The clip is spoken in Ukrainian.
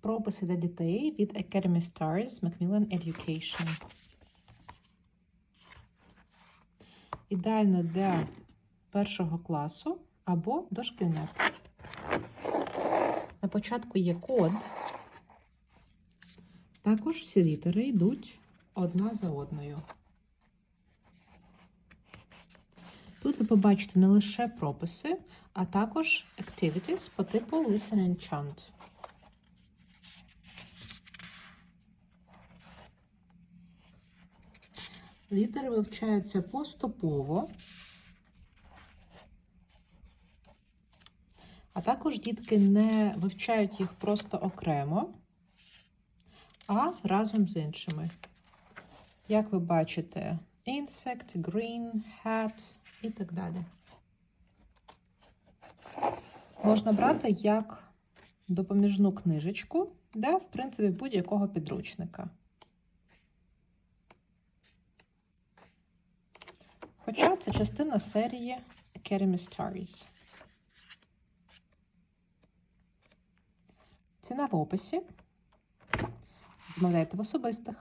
Прописи для дітей від Academy Stars Macmillan Education. Ідеально для першого класу або дошкільнят. На початку є код. Також всі літери йдуть одна за одною. Тут ви побачите не лише прописи, а також activities по типу Listen and Chant. Літери вивчаються поступово, а також дітки не вивчають їх просто окремо, а разом з іншими. Як ви бачите, insect, green, hat і так далі. Можна брати як допоміжну книжечку для, в принципі, будь-якого підручника. Хоча це частина серії Academy Stories. Ціна в описі. Змовляйте в особистих.